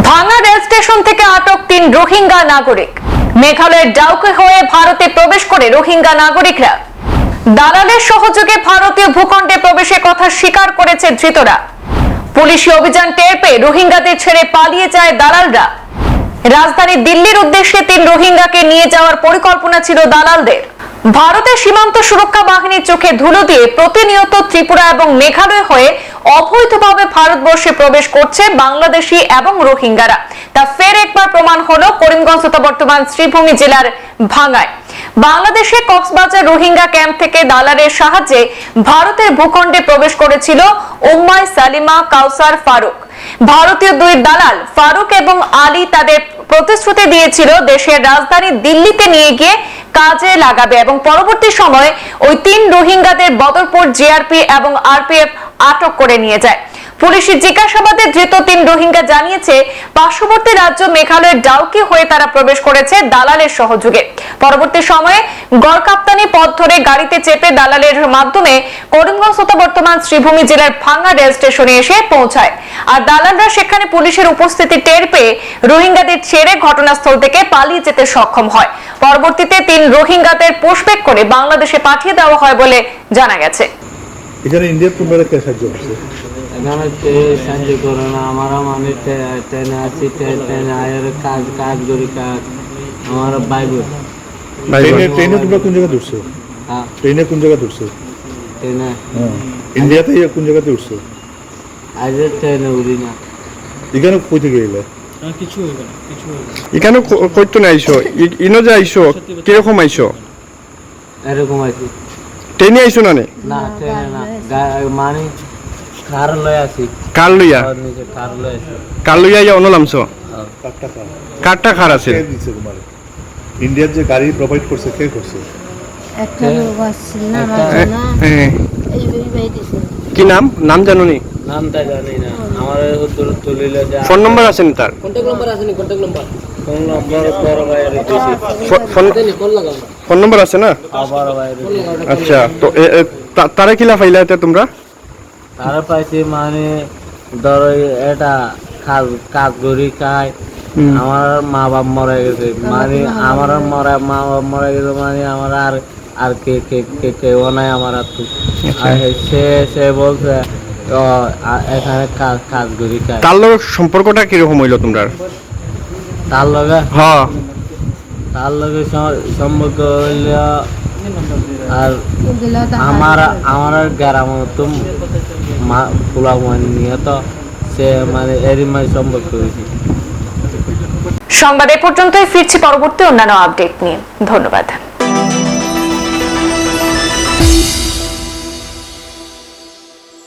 ভাঙা rail station থেকে আটক তিন রোহিঙ্গা নাগরিক। মেঘালয়ের ডাউকে হয়ে ভারতে প্রবেশ করে রোহিঙ্গা নাগরিকরা। দালালের সহযোগে ভারতীয় ভূখণ্ডে প্রবেশের কথা স্বীকার করেছে ধৃতরা। পুলিশি অভিযান টের পেয়ে রোহিঙ্গাদের ছেড়ে পালিয়ে যায় দালালরা। রাজধানী দিল্লির উদ্দেশ্যে তিন রোহিঙ্গাকে নিয়ে যাওয়ার পরিকল্পনা ছিল দালালদের। ভারতের সীমান্ত সুরক্ষা বাহিনীর চোখে ধুলো দিয়ে প্রতিনিয়ত ত্রিপুরা এবং মেঘালয় হয়ে অবৈধভাবে ভারতবর্ষে প্রবেশ করছে বাংলাদেশি এবং রোহিঙ্গারা। তা ফের একবার প্রমাণ হলো করিমগঞ্জ তথা বর্তমান শ্রীভূমি জেলার ভাঙায় বাংলাদেশে কক্সবাজার রোহিঙ্গা ক্যাম্প থেকে দালালের সাহায্যে ভারতের ভূখণ্ডে প্রবেশ করেছিল ওম্মাই সালিমা কাউসার ফারুক। ভারতীয় দুই দালাল ফারুক এবং আলী তাদের প্রতিশ্রুতি দিয়েছিল দেশের রাজধানী দিল্লিতে নিয়ে গিয়ে কাজে লাগাবে এবং পরবর্তী সময়ে ওই তিন রোহিঙ্গাদের বদরপুর জিআরপি এবং আরপিএফ আটক করে নিয়ে যায়। পুলিশের জিজ্ঞাসাবাদে ধৃত তিন রোহিঙ্গা জানিয়েছে, পার্শ্ববর্তী রাজ্য মেঘালয়ের ডাউকি হয়ে তারা প্রবেশ করেছে দালালের সহযোগে। পরবর্তী সময়ে গড়কাপ্তানি পথ ধরে গাড়িতে চেপে দালালের মাধ্যমে করিমগঞ্জ তথা বর্তমান শ্রীভূমি জেলার ভাঙ্গা রেল স্টেশনে এসে পৌঁছায়। আর দালালরা সেখানে পুলিশের উপস্থিতি টের পেয়ে রোহিঙ্গাদের ছেড়ে ঘটনাস্থল থেকে পালিয়ে যেতে সক্ষম হয়। পরবর্তীতে তিন রোহিঙ্গাদের পোষবেক করে বাংলাদেশে পাঠিয়ে দেওয়া হয় বলে জানা গেছে। এখানে ইন্ডিয়ার কে সাহায্য করছে এখানে সাহায্য করে না? আমরা মানে ট্রে- ট্রেনে আছি ট্রেনে আয়ের কাজ কাজ করি কাজ। আমার বাইব ট্রেনে ট্রেনে তোমরা কোন জায়গায় উঠছো হ্যাঁ। ট্রেনে কোন জায়গায় উঠছো ট্রেনে। ইন্ডিয়াতে কোন জায়গাতে উঠছো আজ ট্রেনে উড়ি না। এখানে কই থেকে এলে? এখানে কইতো না আইসো? ইনো যে আইসো? কীরকম আইসো? এরকম আছি। ট্রেনে আইসো না নে? না ট্রেনে না। মানে কার লয় আছি কার লইয়া? কার লয় আছি কার লইয়া ইয়া অন্য নামছো কার? টাকা কারটা আছে? কে দিচ্ছে তোমার? ইন্ডিয়ার যে গাড়ি প্রোভাইড করছে কে করছে? একটা লোক আসছিল না না। এই এই দিছে। কি নাম? নাম জানো নি নামটা জানি না। আমার দূর তুলিলে ফোন নম্বর আছে নি তার? কন্টাক্ট নাম্বার আছে নি কন্টাক্ট নাম্বার ফোন নম্বর বড় ভাইয়ের দিয়েছি ফোন ফোন লাগাও। ফোন নম্বর আছে না? বড় ভাইয়ের আচ্ছা তো তারে কিলা ফাইলা তোমরা? তারা পাইছি মানে ধরো এটা কাজ কাজ করি খাই আমার মা বাপ মরে গেছে। মানে আমার মরা মা বাপ মরে গেছে মানে আমার আর আর কে কে কে কেউ নাই আমার আর তো। সে সে বলছে এখানে কাজ কাজ করি খাই। তার লোক সম্পর্কটা কীরকম হইল তোমরা তার লগে? হ্যাঁ। তার লগে সম্পর্ক হইল আর আমার আমার গ্রাম তো মা পোলা নিয়ে তো সে মানে এরই মানে সম্পর্ক হয়েছে। সংবাদ এ পর্যন্তই, ফিরছি পরবর্তী অন্যান্য আপডেট নিয়ে। ধন্যবাদ।